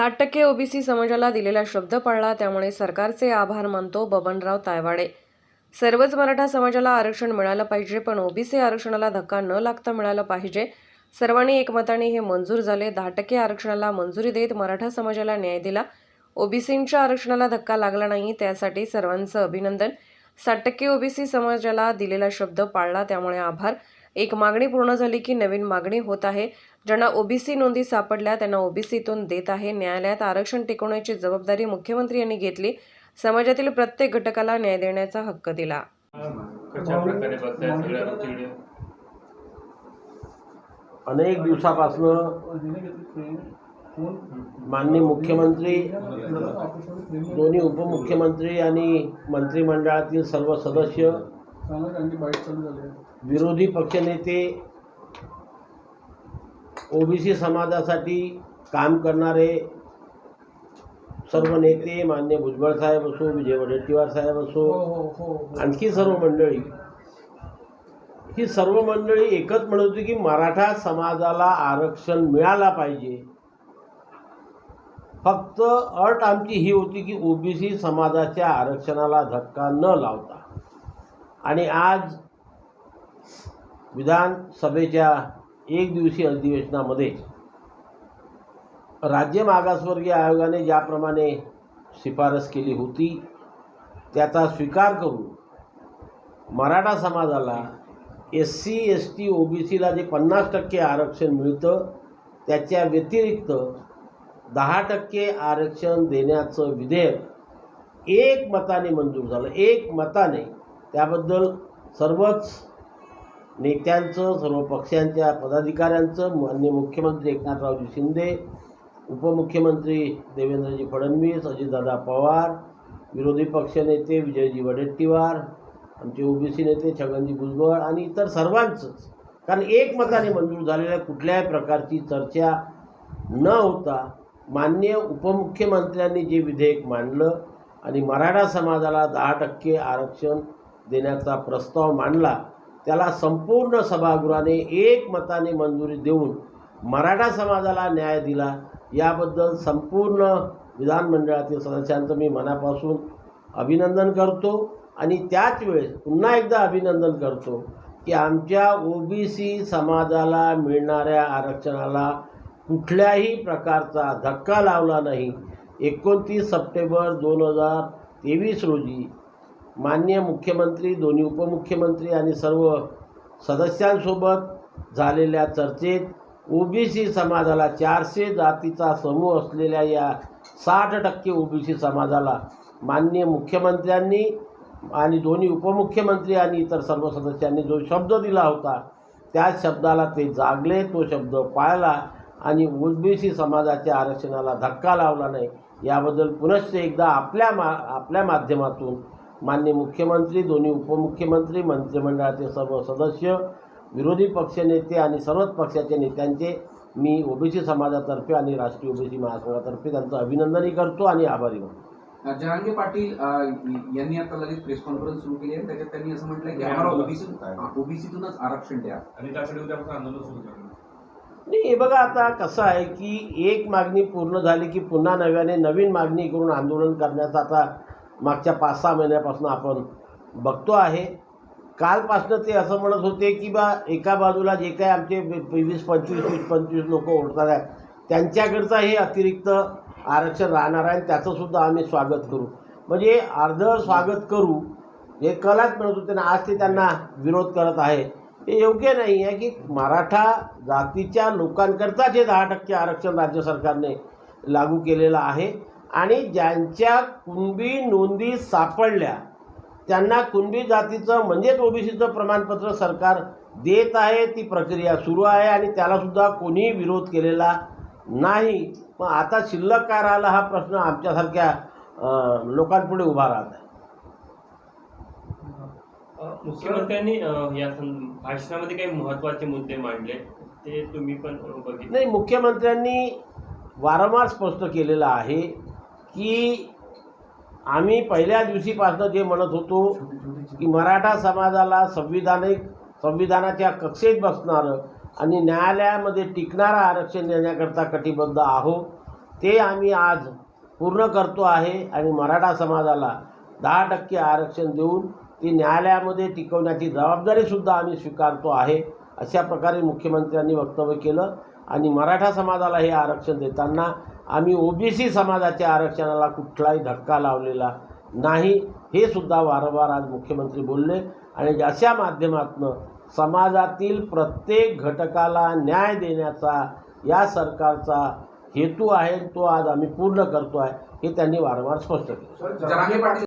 साठ टक्के ओबीसी समाजाला दिलेला शब्द पाळला त्यामुळे सरकारचे आभार मानतो बबनराव तायवाडे. सर्वच मराठा समाजाला आरक्षण मिळालं पाहिजे पण ओबीसी आरक्षणाला धक्का न लागता मिळालं पाहिजे. सर्वांनी एकमताने हे मंजूर झाले. दहा टक्के आरक्षणाला मंजुरी देत मराठा समाजाला न्याय दिला. ओबीसींच्या आरक्षणाला धक्का लागला नाही त्यासाठी सर्वांचं अभिनंदन. साठ टक्के ओबीसी समाजाला दिलेला शब्द पाळला त्यामुळे आभार. एक मागणी पूर्ण झाली की नवीन मागणी होत आहे. ज्यांना ओबीसी नोंदी सापडल्या त्यांना ओबीसीतून देत आहे. न्यायालयात आरक्षण टिकवण्याची जबाबदारी मुख्यमंत्री यांनी घेतली. समाजातील प्रत्येक घटकाला न्याय देण्याचा हक्क दिला. कशा प्रकारे बघताय सगळ्या गोष्टी? अनेक दिवसापासनं माननीय मुख्यमंत्री दोन्ही उपमुख्यमंत्री आणि मंत्रिमंडळातील सर्व सदस्य विरोधी पक्षनेते ओबीसी समाजासाठी काम करणारे सर्व नेते मान्य भुजबळ साहेब असो विजय वडेट्टीवार साहेब असो आणखी सर्व मंडळी. ही सर्व मंडळी एकच म्हणत होती की मराठा समाजाला आरक्षण मिळाला पाहिजे. फक्त अट आमची ही होती की ओबीसी समाजाच्या आरक्षणाला धक्का न लावता. आणि आज विधानसभेच्या एक दिवसीय अधिवेशनामध्ये राज्य मागासवर्गीय आयोगाने ज्याप्रमाणे शिफारस केली होती त्याचा स्वीकार करून मराठा समाजाला S C S T O B सीला जे पन्नास टक्के आरक्षण मिळतं त्याच्या व्यतिरिक्त दहा टक्के आरक्षण देण्याचं विधेयक एक मताने मंजूर झालं. एक मताने. त्याबद्दल सर्वच नेत्यांचं सर्व पक्षांच्या पदाधिकाऱ्यांचं माननीय मुख्यमंत्री एकनाथरावजी शिंदे उपमुख्यमंत्री देवेंद्रजी फडणवीस अजितदादा पवार विरोधी पक्षनेते विजयजी वडेट्टीवार आमचे ओबीसी नेते छगनजी भुजबळ आणि इतर सर्वांचंच. कारण एकमताने मंजूर झालेल्या कुठल्याही प्रकारची चर्चा न होता माननीय उपमुख्यमंत्र्यांनी जे विधेयक मांडलं आणि मराठा समाजाला दहा टक्के आरक्षण देण्याचा प्रस्ताव मांडला त्याला संपूर्ण सभागृहाने एकमताने मंजुरी देऊन मराठा समाजाला न्याय दिला याबद्दल संपूर्ण विधानमंडळातील सदस्यांचं मी मनापासून अभिनंदन करतो. आणि त्याच वेळेस पुन्हा एकदा अभिनंदन करतो की आमच्या ओ बी सी समाजाला मिळणाऱ्या आरक्षणाला कुठल्याही प्रकारचा धक्का लावला नाही. एकोणतीस सप्टेंबर दोन हजार तेवीस रोजी मान्य मुख्यमंत्री दोन्ही उपमुख्यमंत्री आणि सर्व सदस्यांसोबत झालेल्या चर्चेत ओबीसी समाजाला चारशे जातीचा समूह असलेल्या या साठ टक्के ओबीसी समाजाला माननीय मुख्यमंत्र्यांनी आणि दोन्ही उपमुख्यमंत्री आणि इतर सर्व सदस्यांनी जो शब्द दिला होता त्या शब्दाला ते जागले तो शब्द पाळला. आणि ओबीसी समाजाच्या आरक्षणाला धक्का लावला नाही याबद्दल पुनश्च एकदा आपल्या मा आपल्या माध्यमातून माननीय मुख्यमंत्री दोन्ही उपमुख्यमंत्री मंत्रिमंडळाचे सर्व सदस्य विरोधी पक्षनेते आणि सर्वच पक्षाच्या नेत्यांचे मी ओबीसी समाजातर्फे आणि राष्ट्रीय ओबीसी महासंघातर्फे त्यांचं अभिनंदनही करतो आणि आभारी मानतो जहांगीर पाटील यांनी आता लगेच प्रेस कॉन्फरन्स सुरू केली आहे. त्याच्यात त्यांनी असं म्हटलं की आम्हाला ओबीसी ओबीसीतूनच आरक्षण द्या. आणि त्यासाठी उद्यापासून आंदोलन सुरू करणार. नाही हे बघा आता कसं आहे की एक मागणी पूर्ण झाली की पुन्हा नव्याने नवीन मागणी करून आंदोलन करण्याचं आता मागच्या पाच सहा महिन्यापासून आपण बघतो आहे. कालपासनं ते असं म्हणत होते की बा एका बाजूला जे काय आमचे वीस पंचवीस वीस पंचवीस लोक ओढतात आहेत त्यांच्याकडचं हे अतिरिक्त आरक्षण राहणार आहे आणि त्याचंसुद्धा आम्ही स्वागत करू. म्हणजे अर्ध स्वागत करू हे कलाच म्हणत होते ना आज ते त्यांना विरोध करत आहे. हे योग्य नाही आहे की मराठा जातीच्या लोकांकरताच हे दहा टक्के आरक्षण राज्य सरकारने लागू केलेलं आहे. आणि ज्यांच्या कुणबी नोंदी सापडल्या त्यांना कुणबी जातीचं म्हणजेच ओबीसीचं प्रमाणपत्र सरकार देत आहे ती प्रक्रिया सुरू आहे आणि त्यालासुद्धा कोणीही विरोध केलेला नाही. मग आता शिल्लक काय राहिला हा प्रश्न आमच्यासारख्या लोकांपुढे उभा राहत आहे. मुख्यमंत्र्यांनी या भाषणामध्ये काही महत्त्वाचे मुद्दे मांडले ते तुम्ही पण बघितले. नाही मुख्यमंत्र्यांनी वारंवार स्पष्ट केलेलं आहे की आम्ही पहिल्या दिवशीपासून जे म्हणत होतो की मराठा समाजाला संविधानिक संविधानाच्या कक्षेत बसणारं आणि न्यायालयामध्ये टिकणारं आरक्षण देण्याकरता कटिबद्ध आहो ते आम्ही आज पूर्ण करतो आहे आणि मराठा समाजाला दहा टक्के आरक्षण देऊन ती न्यायालयामध्ये टिकवण्याची जबाबदारीसुद्धा आम्ही स्वीकारतो आहे अशा प्रकारे मुख्यमंत्र्यांनी वक्तव्य केलं. आणि मराठा समाजाला हे आरक्षण देताना आम्ही ओबीसी समाजाच्या आरक्षणाला कुठलाही धक्का लावलेला नाही हे सुद्धा वारंवार आज मुख्यमंत्री बोलले. आणि अशा माध्यमातून समाजातील प्रत्येक घटकाला न्याय देण्याचा या सरकारचा हेतू आहे तो आज आम्ही पूर्ण करतो आहे हे त्यांनी वारंवार स्पष्ट केलं.